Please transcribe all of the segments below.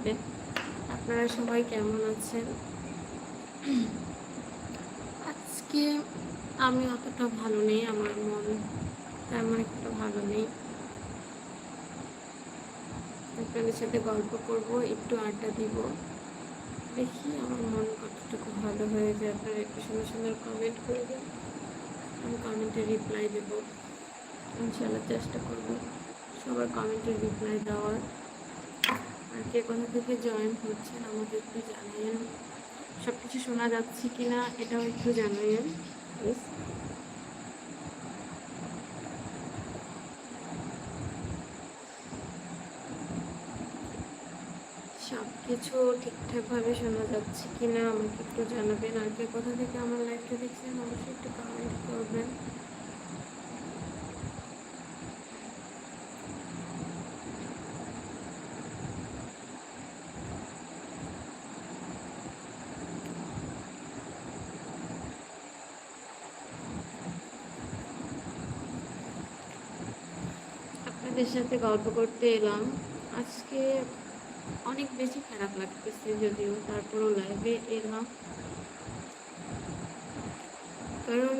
লাইফে আপনারা সবাই কেমন আছেন? আজকে আমি অতটা ভালো নেই, আমার মন তেমন একটা ভালো নেই। আপনাদের সাথে গল্প করব, একটু আড্ডা দিব। দেখি আমার মন কতটুকু ভালো হয়ে যায় আপনারা একটু সুন্দর সুন্দর কমেন্ট করে করবেন আমি কমেন্টে রিপ্লাই দেবো। ইনশাল্লাহ চেষ্টা করব সবার কমেন্টে রিপ্লাই দেওয়ার। আর কে কোথা থেকে জয়েন হচ্ছেন আমাকে একটু জানাবেন সব কিছু শোনা যাচ্ছে কি না এটাও একটু প্লিজ সব কিছু ঠিকঠাকভাবে শোনা যাচ্ছে কি না আমাকে একটু জানাবেন। আর কে কোথা থেকে আমার লাইফটা দেখছেন অবশ্যই একটু কমেন্ট করবেন। আপনাদের সাথে গল্প করতে এলাম। আজকে অনেক বেশি খারাপ লাগতেছে যদিও তারপরও লাইভে এলাম। কারণ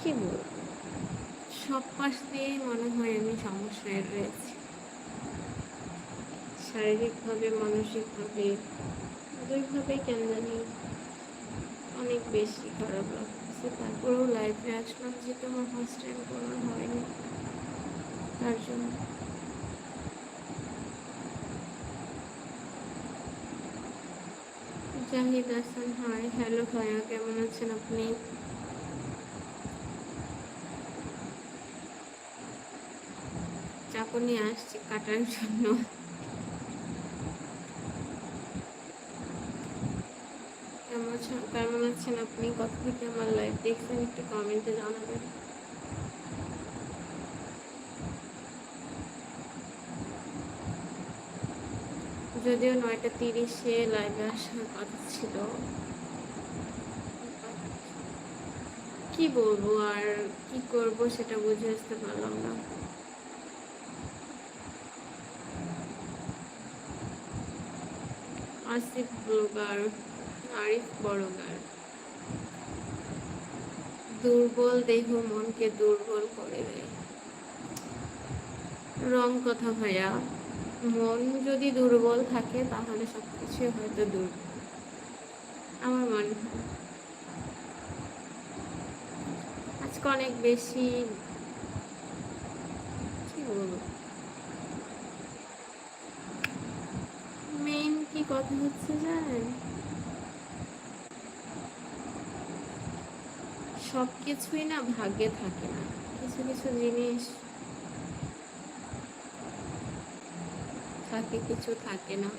কি বলব? সব পাশ দিয়েই মনে হয় আমি সমস্যায় রয়েছি। শারীরিকভাবে, মানসিকভাবে, দুইভাবেই কেন জানি অনেক বেশি খারাপ লাগতেছে। তারপরেও লাইফে আসলাম যেহেতু আমার ফার্স্ট টাইম কোনো হয়নি। তার জন্য। জাহিদ হাসান, হাই, হ্যালো ভাইয়া, কেমন আছেন আপনি? চাকু নিয়ে আসছি কাটার জন্য। কেমন আছেন আপনি? কত থেকে আমার লাইফ দেখছেন একটু কমেন্টে জানাবেন। যদিও নয়টা তিরিশে লাইভে আসার কথা ছিল। কি বলব আর কি করব সেটা বুঝে আসতে পারলাম না। আসিফ ব্লগার, আরিফ বড়গার। দুর্বল দেহ মনকে দুর্বল করে দেয়। রং কথা ভাইয়া। মন যদি দুর্বল থাকে, তাহলে সব কিছুই হয়তো দুর্বল আমার মনে হয়। আজকে অনেক বেশি কি বলব? মেইন কি কথা হচ্ছে জানেন? সব কিছুই না ভাগ্যে থাকে না। কিছু কিছু জিনিস থাকে, কিছু থাকে না।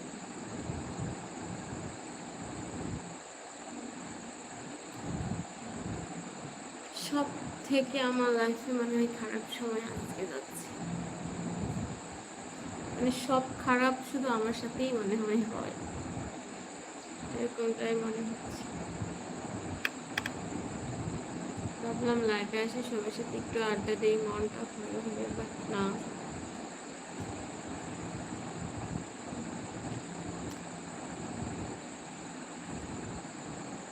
সব থেকে আমার লাইফে মনে হয় খারাপ সময় আজকে যাচ্ছে। মানে সব খারাপ শুধু আমার সাথেই মনে হয় হয়। এরকমটাই মনে হচ্ছে। ভাবলাম লাইফে আসে, সবার সাথে একটু আড্ডা দিই, মনটা ভালো হবে বাট না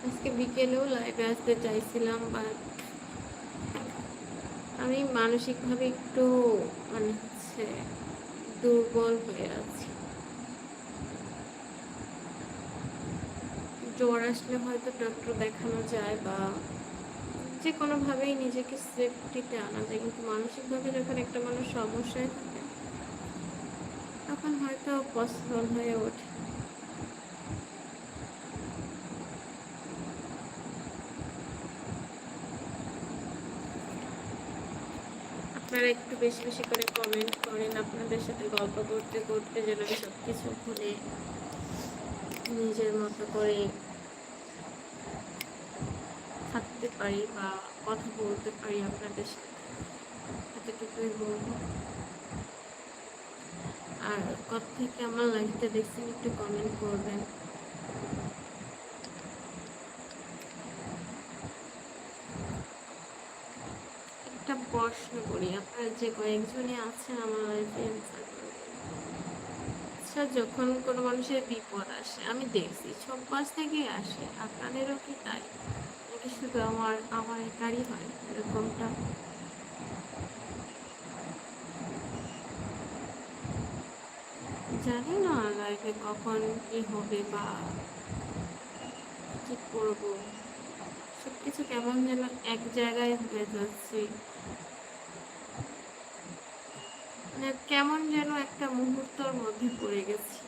আজকে বিকেলেও লাইভে আসতে চাইছিলাম বাট আমি মানসিকভাবে একটু মানে হচ্ছে দুর্বল হয়ে আছি। জ্বর আসলে হয়তো ডক্টর দেখানো যায় বা যে কোনোভাবেই নিজেকে সেফটিতে আনা যায়, কিন্তু মানসিকভাবে যখন একটা মানুষ সমস্যায় থাকে, তখন হয়তো পসিবল হয়ে ওঠে। আপনারা একটু বেশি বেশি করে কমেন্ট করেন, আপনাদের সাথে গল্প করতে করতে যেন আমি সব কিছু ভুলে নিজের মতো করে থাকতে পারি বা কথা বলতে পারি আপনাদের সাথে। এতটুকুই বলব। আর কত থেকে আমার লাইফটা দেখছেন একটু কমেন্ট করবেন একটা প্রশ্ন করি। যে কয়েকজনে আছেন আমার লাইফে আচ্ছা যখন কোনো মানুষের বিপদ আসে, আমি দেখছি, সব থেকেই আসে। আপনাদেরও কি তাই? নাকি শুধু আমার আমার একারই হয় এরকমটা? জানি না লাইফে কখন কি হবে বা কি করব। সব কিছু কেমন যেন এক জায়গায় হয়ে যাচ্ছে মানে কেমন যেন একটা মুহূর্তর মধ্যে পড়ে গেছি।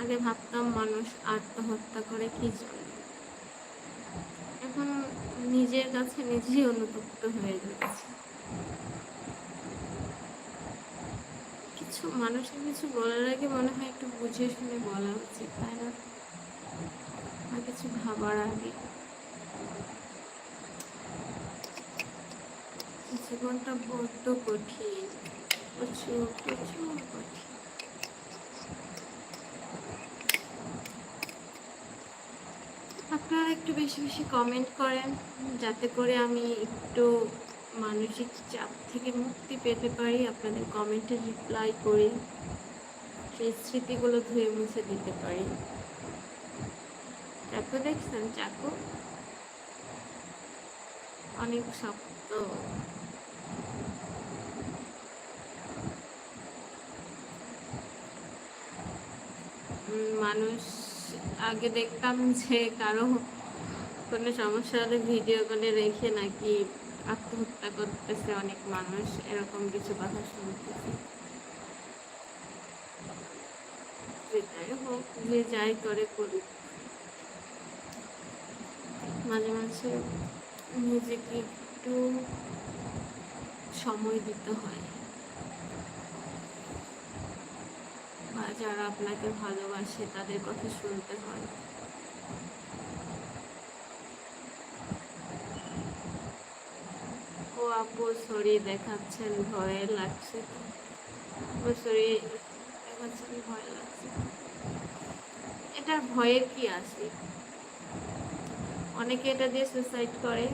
আগে ভাবতাম মানুষ আত্মহত্যা করে কি এখন নিজের কাছে নিজেই অনুতপ্ত হয়ে যাচ্ছে। কিছু মানুষের কিছু বলার আগে মনে হয় একটু বুঝে শুনে বলা উচিত, তাই না? কিছু ভাবার আগে। জীবনটা বড্ড কঠিন। প্রচুর প্রচুর কঠিন। আপনারা একটু বেশি বেশি কমেন্ট করেন, যাতে করে আমি একটু মানসিক চাপ থেকে মুক্তি পেতে পারি, আপনাদের কমেন্টে রিপ্লাই করি সেই স্মৃতিগুলো ধুয়ে মুছে দিতে পারি। চাকু দেখছেন চাকু? অনেক শক্ত। মানুষ আগে দেখতাম যে কারও কোনো সমস্যা হলে ভিডিও করে রেখে নাকি আত্মহত্যা করতেছে অনেক মানুষ, এরকম কিছু কথা শুনতেছি। যেটাই হোক, যে যাই করে করুক। মাঝে মাঝে নিজেকে একটু সময় দিতে হয় বা যারা আপনাকে ভালোবাসে, তাদের কথা শুনতে হয়। ও আপু সরি দেখাচ্ছেন, ভয় লাগছে তো। সরি দেখাচ্ছেন, ভয় লাগছে এটার ভয়ের কি আছে? অনেকে এটা দিয়ে সুসাইড করে,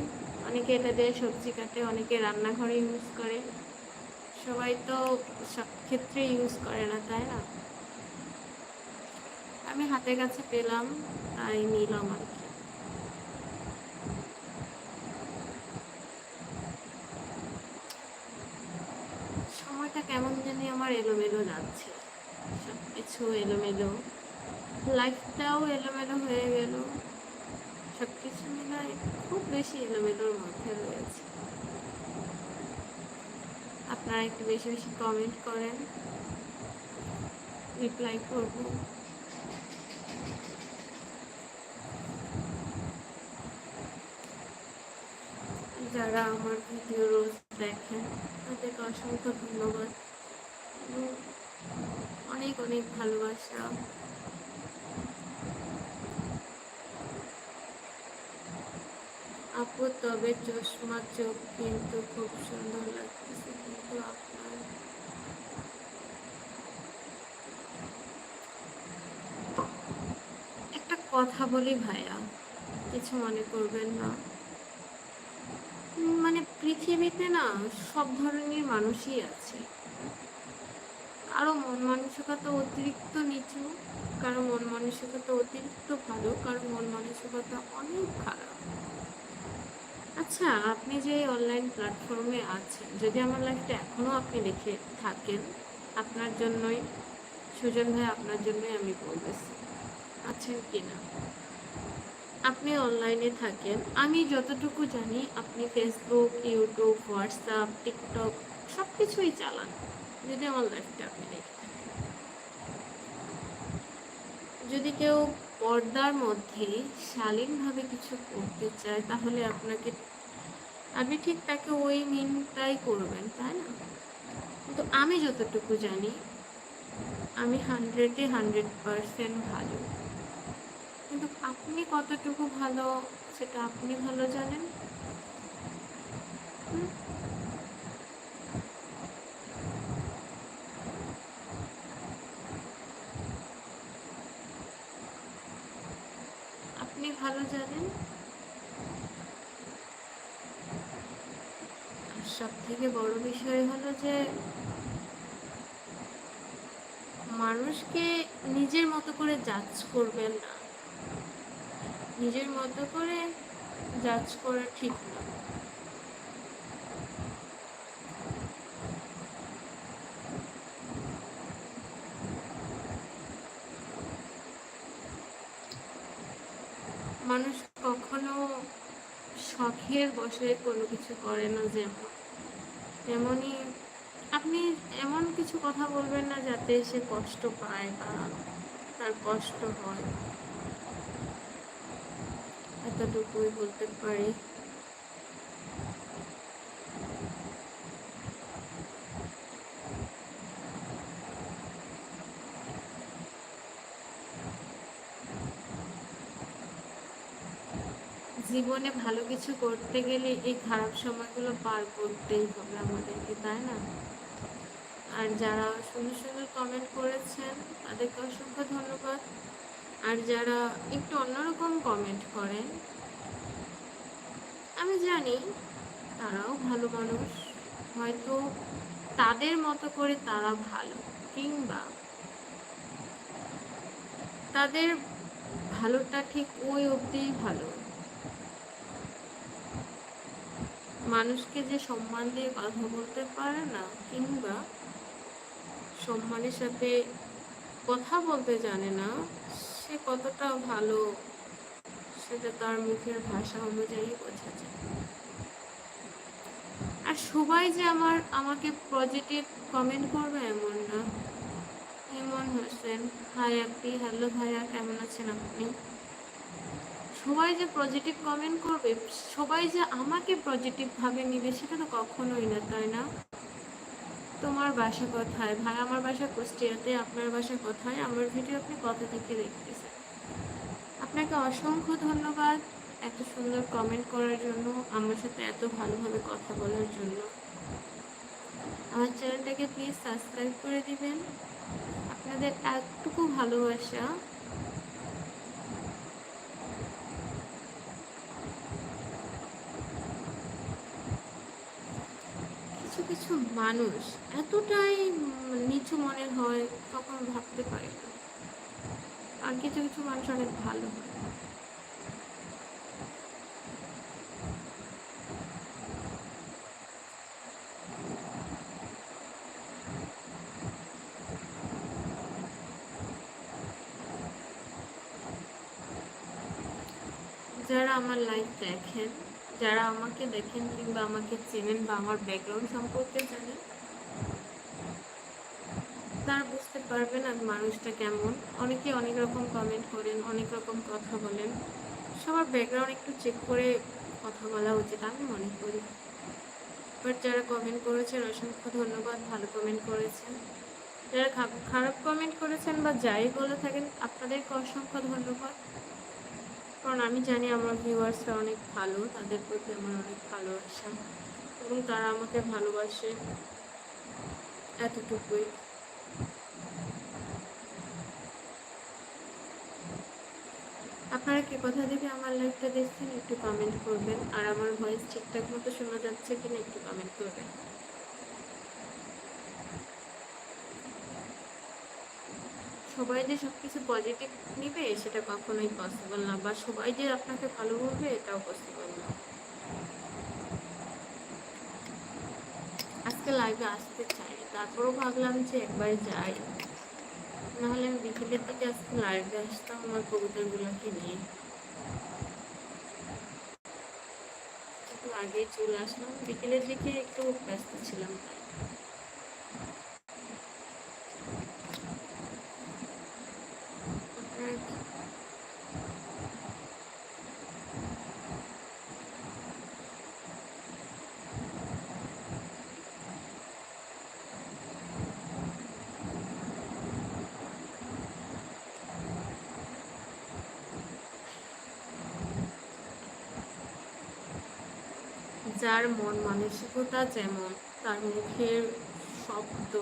অনেকে এটা দিয়ে সবজি কাটে, অনেকে রান্নাঘরে ইউজ করে। সবাই তো সব ক্ষেত্রে ইউজ করে না, তাই না? হাতের কাছে পেলাম, তাই নিলাম আর কি সময়টা কেমন জানি আমার এলোমেলো যাচ্ছে। সব কিছু এলোমেলো লাইফটাও এলোমেলো হয়ে গেল। সব কিছু খুব বেশি এলোমেলোর মধ্যে রয়েছে। আপনারা একটু বেশি বেশি কমেন্ট করেন রিপ্লাই করব। যারা আমার ভিডিও রোজ দেখেন। তাদেরকে অসংখ্য ধন্যবাদ। অনেক অনেক ভালোবাসা। আপু, তবে চশমা চোখ কিন্তু খুব সুন্দর লাগতেছে, কিন্তু আপনার একটা কথা বলি ভাইয়া, কিছু মনে করবেন না। মানে পৃথিবীতে না সব ধরনের মানুষই আছে। কারও মন মানসিকতা অতিরিক্ত নিচু, কারও মন মানসিকতা অতিরিক্ত ভালো, কারও মন মানসিকতা অনেক খারাপ। আচ্ছা আপনি যে অনলাইন প্ল্যাটফর্মে আছেন, যদি আমার লাইফটা এখনও আপনি দেখে থাকেন, আপনার জন্যই, সুজন ভাই আপনার জন্যই আমি বলতেছি, আছেন কি না আপনি অনলাইনে থাকেন, আমি যতটুকু জানি আপনি ফেসবুক ইউটিউব হোয়াটসঅ্যাপ টিকটক সব কিছুই চালান, যদি আমার লাইফটা আপনি দেখে যদি কেউ পর্দার মধ্যে শালীনভাবে কিছু করতে চায়, তাহলে আপনাকে আপনি ঠিক তাকে ওই মিনটাই করবেন, তাই না? কিন্তু আমি যতটুকু জানি, আমি হান্ড্রেডে হান্ড্রেড পারসেন্ট ভালো। কিন্তু আপনি কতটুকু ভালো সেটা আপনি ভালো জানেন? আপনি ভালো জানেন? আর থেকে বড় বিষয় হলো যে, মানুষকে নিজের মতো করে জাজ করবেন না। নিজের মতো করে জাজ করা ঠিক না। মানুষ কখনো শখের বসে কোনো কিছু করে না যেমন। তেমনই আপনি এমন কিছু কথা বলবেন না যাতে সে কষ্ট পায় বা তার কষ্ট হয়। এতটুকুই বলতে পারি। জীবনে ভালো কিছু করতে গেলে এই খারাপ সময়গুলো পার করতেই হবে আমাদেরকে, তাই না? আর যারা সুন্দর সুন্দর কমেন্ট করেছেন, তাদেরকে অসংখ্য ধন্যবাদ। আর যারা একটু অন্যরকম কমেন্ট করেন, আমি জানি তারাও ভালো মানুষ, হয়তো তাদের মতো করে তারা ভালো, কিংবা তাদের ভালোটা ঠিক ওই অবধিই ভালো। মানুষকে যে সম্মান দিয়ে কথা বলতে পারে না, কিংবা সম্মানের সাথে কথা বলতে জানে না সে কতটা ভালো, সেটা তার মুখের ভাষা অনুযায়ী বোঝা যায়। আর সবাই যে আমার, আমাকে পজিটিভ কমেন্ট করবে এমন না। ইমন হোসেন হাই আপনি হ্যালো ভাইয়া, কেমন আছেন আপনি? সবাই যে পজিটিভ কমেন্ট করবে, সবাই যে আমাকে পজিটিভভাবে নিবে, সেটা তো কখনোই না, তাই না? তোমার বাসা কোথায়? ভাই, আমার বাসা কুষ্টিয়াতে, আপনার বাসা কোথায়? আমার ভিডিও আপনি কত থেকে দেখতেছেন? আপনাকে অসংখ্য ধন্যবাদ এত সুন্দর কমেন্ট করার জন্য, আমার সাথে এত ভালোভাবে কথা বলার জন্য। আমার চ্যানেলটাকে প্লিজ সাবস্ক্রাইব করে দিবেন। আপনাদের একটুকু ভালোবাসা কিছু কিছু মানুষ এতটাই নিচু মনের হয় তখন ভাবতে পারে না। আর কিছু কিছু মানুষ অনেক ভালো। হয় যারা আমার লাইফ দেখেন যারা আমাকে দেখেন কিংবা আমাকে চেনেন বা আমার ব্যাকগ্রাউন্ড সম্পর্কে জানেন, তারা বুঝতে পারবেন আমি মানুষটা কেমন। অনেকে অনেক রকম কমেন্ট করেন, অনেক রকম কথা বলেন। সবার ব্যাকগ্রাউন্ড একটু চেক করে কথা বলা উচিত, আমি মনে করি। বাট যারা কমেন্ট করেছেন, অসংখ্য ধন্যবাদ, ভালো কমেন্ট করেছেন। যারা খারাপ কমেন্ট করেছেন বা যাই বলে থাকেন, আপনাদেরকে অসংখ্য ধন্যবাদ। কারণ আমি জানি আমার ভিউয়ার্সরা অনেক ভালো, তাদের প্রতি আমার অনেক ভালোবাসা এবং তারা আমাকে ভালোবাসে এতটুকুই। আপনারা কে কথা থেকে আমার লাইফটা দেখছেন একটু কমেন্ট করবেন, আর আমার ভয়েস ঠিকঠাক মতো শোনা যাচ্ছে কিনা একটু কমেন্ট করবেন। সবাই যে সব কিছু পজিটিভ নিবে, সেটা কখনোই পসিবল না। বা সবাই যে আপনাকে ভালো বলবে, এটাও পসিবল না। আজকে লাইভে আসতে চাই। তারপরও ভাবলাম যে একবার যাই। নাহলে আমি বিকেলের দিকে আজকে লাইভে আসতাম, আমার কবুতরগুলোকে নিয়ে। আগেই চলে আসলাম। বিকেলের দিকে একটু ব্যস্ত ছিলাম তাই। যার মন মানসিকতা যেমন, তার মুখের শব্দ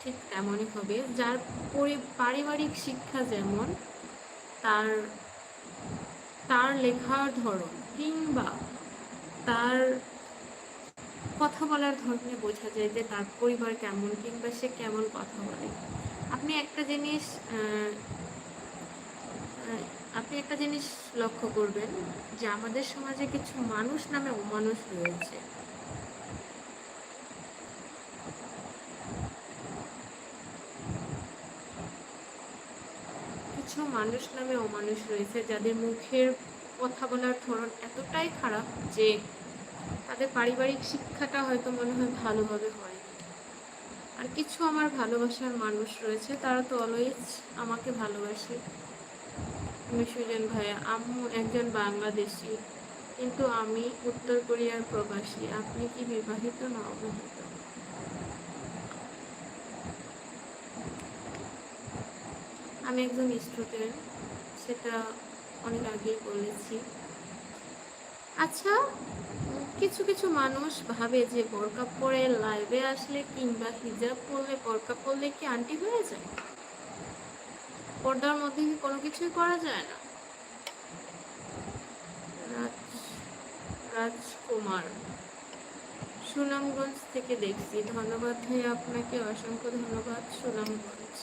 ঠিক তেমনই হবে। যার পরি, পারিবারিক শিক্ষা যেমন, তার তার লেখার ধরন কিংবা তার কথা বলার ধরনে বোঝা যায় যে তার পরিবার কেমন কিংবা সে কেমন কথা বলে। আপনি একটা জিনিস আপনি একটা জিনিস লক্ষ্য করবেন যে আমাদের সমাজে কিছু মানুষ নামে অমানুষ রয়েছে। কিছু মানুষ নামে অমানুষ রয়েছে যাদের মুখের কথা বলার ধরন এতটাই খারাপ যে তাদের পারিবারিক শিক্ষাটা হয়তো মনে হয় ভালোভাবে হয়নি। আর কিছু আমার ভালোবাসার মানুষ রয়েছে, তারা তো অলওয়েজ আমাকে ভালোবাসে। সুজন ভাইয়া, আম্মু একজন বাংলাদেশি, কিন্তু আমি উত্তর কোরিয়ার প্রবাসী। আপনি কি বিবাহিত না অবিবাহিত আমি একজন স্টুডেন্ট সেটা অনেক আগেই বলেছি। আচ্ছা কিছু কিছু মানুষ ভাবে যে বোরকা পরে লাইভে আসলে কিংবা হিজাব পরলে বোরকা পরলে কি আন্টি হয়ে যায়। পর্দার মধ্যে কি কোনো কিছুই করা যায় না? রাজ, রাজকুমার, সুনামগঞ্জ থেকে দেখছি। ধন্যবাদ আপনাকে, অসংখ্য ধন্যবাদ। সুনামগঞ্জ,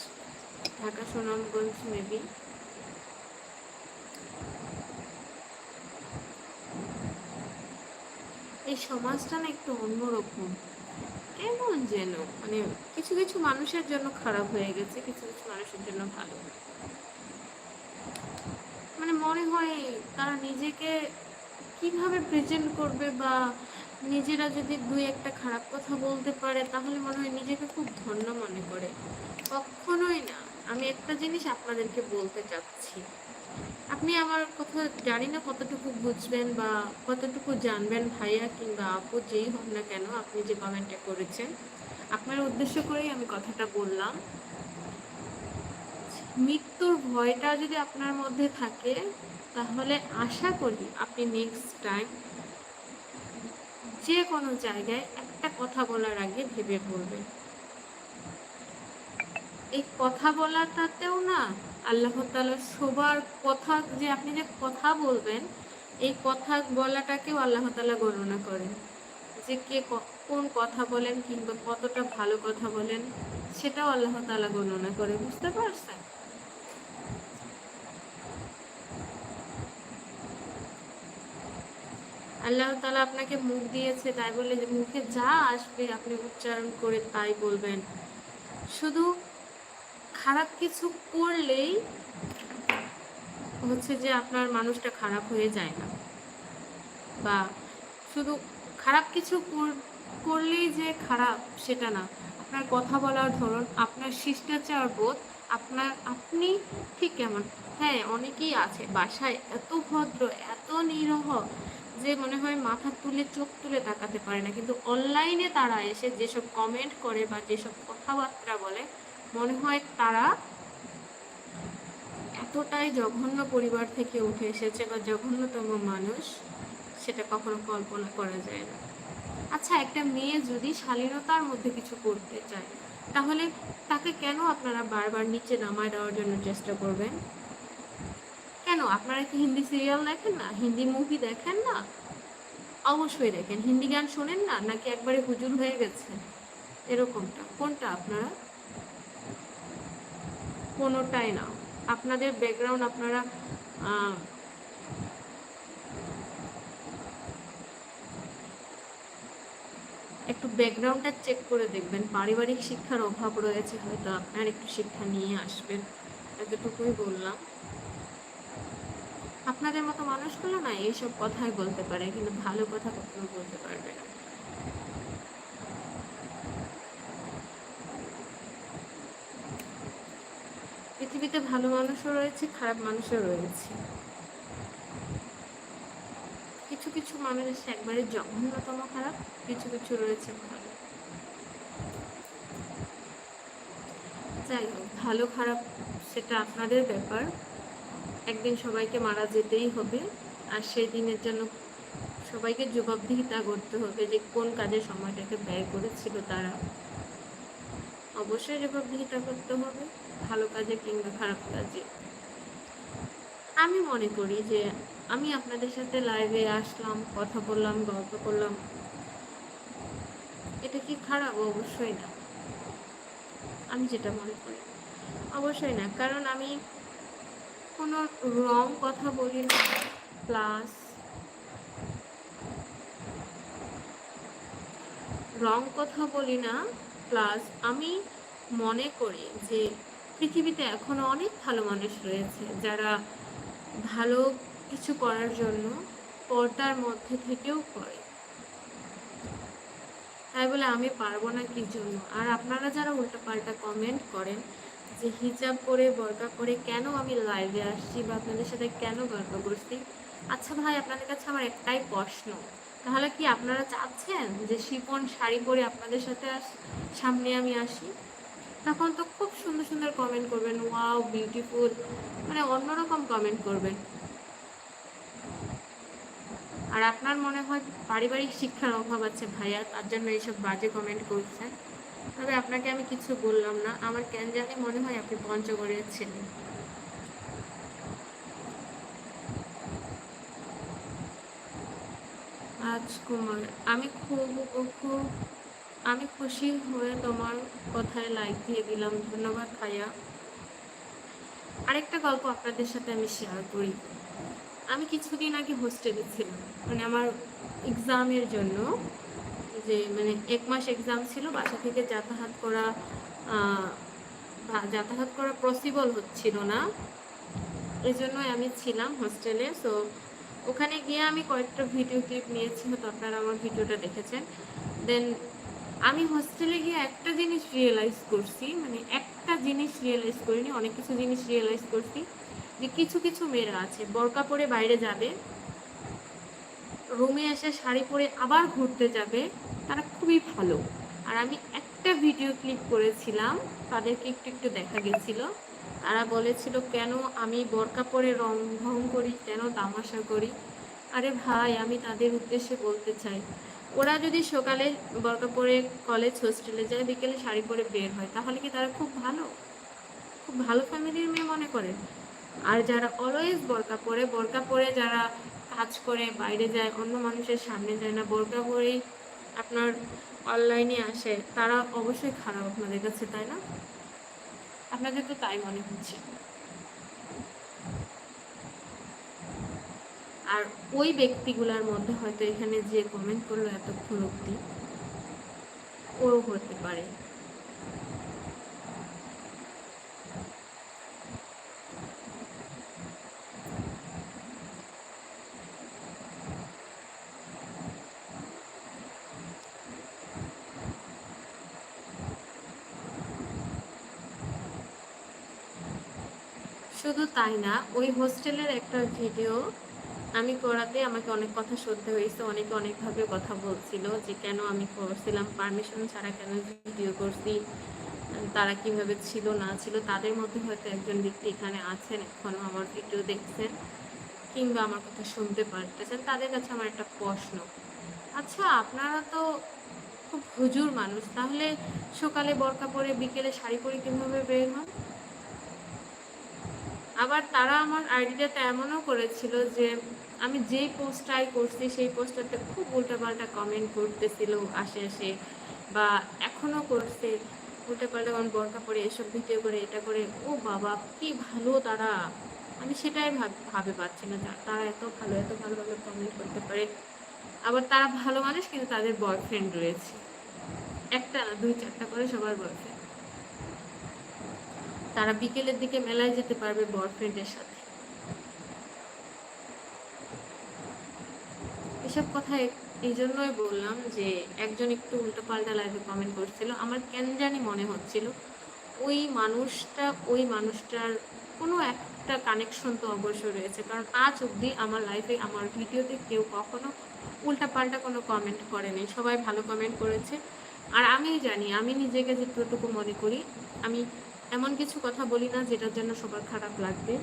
ঢাকা সুনামগঞ্জ, মেবি। এই সমাজটা না একটু অন্যরকম। কেমন যেন মানে কিছু কিছু মানুষের জন্য খারাপ হয়ে গেছে, কিছু কিছু মানুষের জন্য ভালো মানে মনে হয় তারা নিজেকে কীভাবে প্রেজেন্ট করবে বা নিজেরা যদি দুই একটা খারাপ কথা বলতে পারে, তাহলে মনে হয় নিজেকে খুব ধন্য মনে করে। কখনোই না। আমি একটা জিনিস আপনাদেরকে বলতে চাচ্ছি। আপনি আমার কথা জানি না কতটুকু বুঝবেন বা কতটুকু জানবেন ভাইয়া কিংবা আপু, যেই হোক না কেন আপনি যে কমেন্টটা করেছেন, আপনার উদ্দেশ্য করেই আমি কথাটা বললাম। মৃত্যুর ভয়টা যদি আপনার মধ্যে থাকে, তাহলে আশা করি আপনি নেক্সট টাইম যে কোনো জায়গায় একটা কথা বলার আগে ভেবে বলবেন। এই কথা বলাটাতেও না আল্লাহ তাআলা সবার কথা যে আপনি যে কথা বলবেন, এই কথা বলাটাকেও আল্লাহ তাআলা গণনা করেন। যে কে কোন কথা বলেন কিংবা কতটা ভালো কথা বলেন, সেটাও আল্লাহ তালা গণনা করে। বুঝতে পারছেন? আল্লাহ তালা আপনাকে মুখ দিয়েছে, তাই বলে যে মুখে যা আসবে আপনি উচ্চারণ করে তাই বলবেন। শুধু খারাপ কিছু করলেই হচ্ছে যে আপনার মানুষটা খারাপ হয়ে যায় না। বা শুধু খারাপ কিছু কর- করলেই যে খারাপ সেটা না। আপনার কথা বলার ধরন, আপনার শিষ্টাচার বোধ, আপনার, আপনি ঠিক কেমন? হ্যাঁ অনেকেই আছে বাসায় এত ভদ্র, এত নিরহ যে মনে হয় মাথা তুলে চোখ তুলে তাকাতে পারে না। কিন্তু অনলাইনে তারা এসে যেসব কমেন্ট করে বা যেসব কথাবার্তা বলে মনে হয় তারা এতটাই জঘন্য পরিবার থেকে উঠে এসেছে বা জঘন্যতম মানুষ, সেটা কখনো কল্পনা করা যায় না। আচ্ছা একটা মেয়ে যদি শালীনতার মধ্যে কিছু করতে চায়, তাহলে তাকে কেন আপনারা বারবার নিচে নামায় দেওয়ার জন্য চেষ্টা করবেন? কেন? আপনারা কি হিন্দি সিরিয়াল দেখেন না? হিন্দি মুভি দেখেন না? অবশ্যই দেখেন। হিন্দি গান শোনেন না? নাকি একবারে হুজুর হয়ে গেছে এরকমটা। কোনটা আপনারা? কোনোটাই না। আপনাদের ব্যাকগ্রাউন্ড আপনারা একটু ব্যাকগ্রাউন্ডটা চেক করে দেখবেন। পারিবারিক শিক্ষার অভাব রয়েছে, হয়তো আপনার একটু শিক্ষা নিয়ে আসবেন। এতটুকুই বললাম। আপনাদের মতো মানুষগুলো না এইসব কথাই বলতে পারে, কিন্তু ভালো কথা কখনো বলতে পারবে না। পৃথিবীতে ভালো মানুষও রয়েছে, খারাপ মানুষও রয়েছে। কিছু কিছু মানুষ একবারে জঘন্যতম খারাপ, কিছু কিছু রয়েছে ভালো। যাই হোক, ভালো খারাপ সেটা আপনাদের ব্যাপার। একদিন সবাইকে মারা যেতেই হবে, আর সেই দিনের জন্য সবাইকে জবাবদিহিতা করতে হবে যে কোন কাজে সময়টাকে ব্যয় করেছিল তারা। অবশ্যই জবাবদিহিতা করতে হবে। ভালো কাজে কিংবা খারাপ কাজে। আমি মনে করি যে আমি আপনাদের সাথে লাইভে আসলাম, কথা বললাম, গল্প করলাম। এটা কি খারাপ? অবশ্যই না। আমি যেটা মনে করি, অবশ্যই না। কারণ আমি কোনো রং কথা বলি না। প্লাস রং কথা বলি না। প্লাস আমি মনে করি যে পৃথিবীতে এখনও অনেক ভালো মানুষ রয়েছে যারা ভালো কিছু করার জন্য পর্দার মধ্যে থেকেও করে তাই বলে আমি পারব না কি জন্য? আর আপনারা যারা উল্টোপাল্টা কমেন্ট করেন যে হিজাব পরে, বরকা পরে কেন আমি লাইভে আসছি বা আপনাদের সাথে কেন গল্প করছি আচ্ছা ভাই, আপনাদের কাছে আমার একটাই প্রশ্ন। তাহলে কি আপনারা চাচ্ছেন যে শিপন শাড়ি পরে আপনাদের সাথে সামনে আমি আসি? তখন তো খুব সুন্দর সুন্দর কমেন্ট করবেন। ওয়াও বিউটিফুল মানে অন্যরকম কমেন্ট করবেন। আর আপনার মনে হয় পারিবারিক শিক্ষার অভাব আছে ভাইয়া, তার জন্য এইসব বাজে কমেন্ট করছেন। তবে আপনাকে আমি কিছু বললাম না। আমার কেন জানি মনে হয় আপনি পঞ্চগড়ের ছেলে। রাজকুমার, আমি খুব খুব আমি খুশি হয়ে তোমার কথায় লাইক দিয়ে দিলাম। ধন্যবাদ ভাইয়া। আরেকটা গল্প আপনাদের সাথে আমি শেয়ার করি। আমি কিছুদিন আগে হোস্টেলে ছিলাম মানে আমার এক্সামের জন্য। যে মানে এক মাস এক্সাম ছিল, বাসা থেকে যাতায়াত করা যাতায়াত করা পসিবল হচ্ছিল না। এই জন্যই আমি ছিলাম হোস্টেলে সো ওখানে গিয়ে আমি কয়েকটা ভিডিও ক্লিপ নিয়েছি। হয়তো আপনারা আমার ভিডিওটা দেখেছেন। দেন আমি হোস্টেলে গিয়ে একটা জিনিস রিয়েলাইজ করছি মানে একটা জিনিস রিয়েলাইজ করিনি, অনেক কিছু জিনিস রিয়েলাইজ করছি, যে কিছু কিছু মেয়েরা আছে, বরকা পরে বাইরে যাবে রুমে এসে শাড়ি পরে আবার ঘুরতে যাবে, তারা খুবই ভালো। আর আমি একটা ভিডিও ক্লিপ করেছিলাম, তাদেরকে একটু একটু দেখা গেছিল, তারা বলেছিল, কেন আমি বরকা পরে রং ভং করি, কেন তামাশা করি? আরে ভাই, আমি তাদের উদ্দেশ্যে বলতে চাই ওরা যদি সকালে বরকা পরে কলেজ হোস্টেলে যায়, বিকেলে শাড়ি পরে বের হয়, তাহলে কি তারা খুব ভালো? খুব ভালো ফ্যামিলির মেয়ে মনে করেন আর যারা অলওয়েজ বরকা পরে বরকা পরে যারা কাজ করে, বাইরে যায়, অন্য মানুষের সামনে যায় না বোরকা পরেই আপনার অনলাইনে আসে, তারা অবশ্যই খারাপ আপনাদের কাছে, তাই না? আপনাদের তো তাই মনে হচ্ছে। আর ওই ব্যক্তিগুলোর মধ্যে হয়তো এখানে যে কমেন্ট করল এতক্ষণ অব্দি ও হতে পারে। শুধু তাই না, ওই হোস্টেলের একটা ভিডিও আমি করাতে আমাকে অনেক কথা শুনতে হয়েছে, অনেকে অনেকভাবে কথা বলছিল যে কেন আমি করছিলাম পারমিশন ছাড়া কেন ভিডিও করছি, তারা কীভাবে ছিল, না ছিল, তাদের মধ্যে হয়তো একজন ব্যক্তি এখানে আছেন এখনও আমার ভিডিও দেখছেন কিংবা আমার কথা শুনতে পারতেছেন, তাদের কাছে আমার একটা প্রশ্ন। আচ্ছা আপনারা তো খুব হুজুর মানুষ, তাহলে সকালে বরকা পরে বিকেলে শাড়ি পরে কীভাবে বের হন? আবার তারা আমার আইডিটাতে এমনও করেছিল যে আমি যেই পোস্টটাই করছি, সেই পোস্টটাতে খুব উল্টাপাল্টা কমেন্ট করতেছিল আসে আসে বা এখনও করছে। উল্টাপাল্টা কারণ বরকা পরে এসব ভিডিও করে, এটা করে। ও বাবা, কি ভালো তারা। আমি সেটাই ভাবে পাচ্ছি না। তারা এত ভালো, এত ভালোভাবে কমেন্ট করতে পারে। আবার তারা ভালো মানুষ, কিন্তু তাদের বয়ফ্রেন্ড রয়েছে। একটা না, দুই, চারটা করে সবার বয়ফ্রেন্ড তারা বিকেলের দিকে মেলায় যেতে পারবে বয়ফ্রেন্ডের সাথে। এসব কথা এই জন্যই বললাম যে একজন একটু উল্টো পাল্টা লাইভে কমেন্ট করছিল। আমার কেন জানি মনে হচ্ছিল, ওই মানুষটা, ওই মানুষটার কোনো একটা কানেকশন তো অবশ্যই রয়েছে। কারণ আজ অবধি আমার লাইফে আমার ভিডিওতে কেউ কখনো উল্টা পাল্টা কোনো কমেন্ট করেনি। সবাই ভালো কমেন্ট করেছে। আর আমি জানি, আমি নিজেকে যেটুকু মনে করি, আমি এমন কিছু কথা বলি না যেটার জন্য সবার খারাপ লাগবে।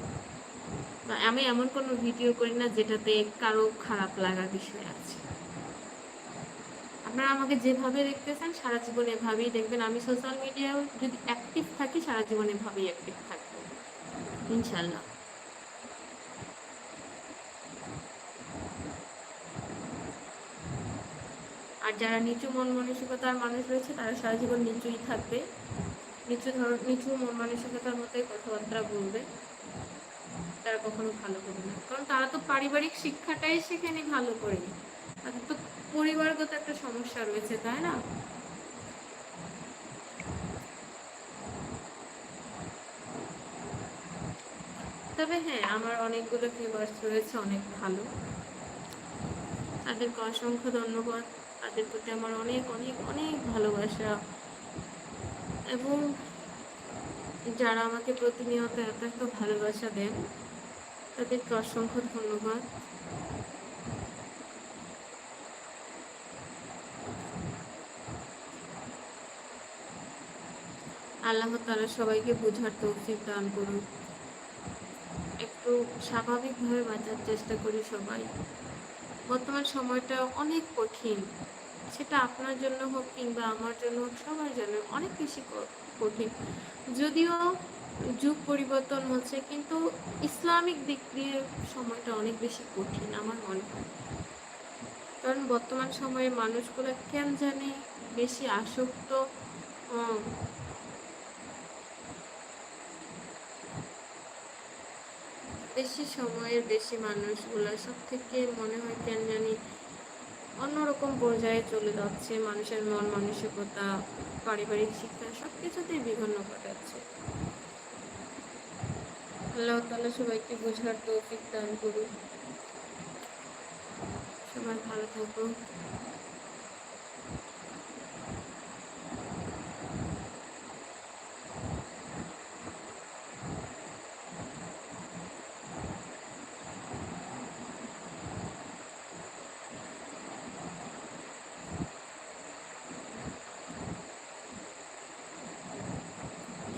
আমি এমন কোনো ভিডিও করি না যেটাতে কারও খারাপ লাগার বিষয় আছে। আপনারা আমাকে যেভাবে দেখতেছেন, সারা জীবন এভাবেই দেখবেন। আমি সোশ্যাল মিডিয়ায় যদি অ্যাক্টিভ থাকি, সারা জীবন এভাবেই অ্যাক্টিভ থাকব। ইনশাল্লাহ। আর যারা নিচু মন মানসিকতার মানুষ রয়েছে, তারা সারা জীবন নিচুই থাকবে। নিচু ধর, নিচু মন মানসিকতার মতোই কথাবার্তা বলবে। তারা কখনো ভালো হবে না। কারণ তারা তো পারিবারিক শিক্ষাটাই সেখানে ভালো করেনি তাদের তো পরিবারগত একটা সমস্যা রয়েছে, তাই না? তবে হ্যাঁ আমার অনেকগুলো ফেভার্স রয়েছে, অনেক ভালো। তাদেরকে অসংখ্য ধন্যবাদ। তাদের প্রতি আমার অনেক অনেক অনেক ভালোবাসা। এবং যারা আমাকে প্রতিনিয়ত এত এত ভালোবাসা দেন, তাদেরকে অসংখ্য ধন্যবাদ। আল্লাহ তালা সবাইকে বোঝার তৌফিক দান করুন। একটু স্বাভাবিকভাবে বাঁচার চেষ্টা করি সবাই। বর্তমান সময়টা অনেক কঠিন। সেটা আপনার জন্য হোক কিংবা আমার জন্য হোক, সবার জন্য অনেক বেশি কঠিন। যদিও যুগ পরিবর্তন হচ্ছে, কিন্তু ইসলামিক দিক দিয়ে সময়টা অনেক বেশি কঠিন, আমার মনে হয়। কারণ বর্তমান সময়ে মানুষগুলো কেন জানে বেশি আসক্ত বেশি সময়ের বেশি মানুষগুলো সব থেকে মনে হয় কেন জানি অন্যরকম পর্যায়ে চলে যাচ্ছে। মানুষের মন, মানসিকতা, পারিবারিক শিক্ষা সব কিছুতেই বিভিন্ন ঘটাচ্ছে। আল্লাহ তালা সবাইকে বোঝার তৌফিক দান করুন সবাই ভালো থাকুন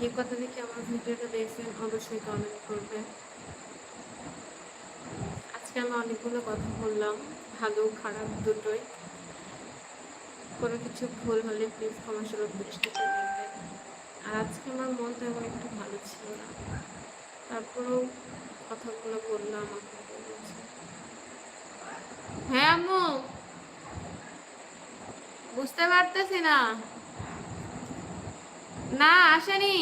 যে কথা দেখে আমার ভিডিওটা দেখছেন অবশ্যই কমেন্ট করবেন। আজকে আমি অনেকগুলো কথা বললাম, ভালো, খারাপ দুটোই। কোনো কিছু ভুল হলে প্লিজ ক্ষমা সুলভ দৃষ্টিতে দেখবেন আর আজকে আমার মন তেমন একটু ভালো ছিল না। তারপরেও কথাগুলো বললাম আপনাকে হ্যাঁ আম্মু। বুঝতে পারতেছি না। না আসেনি।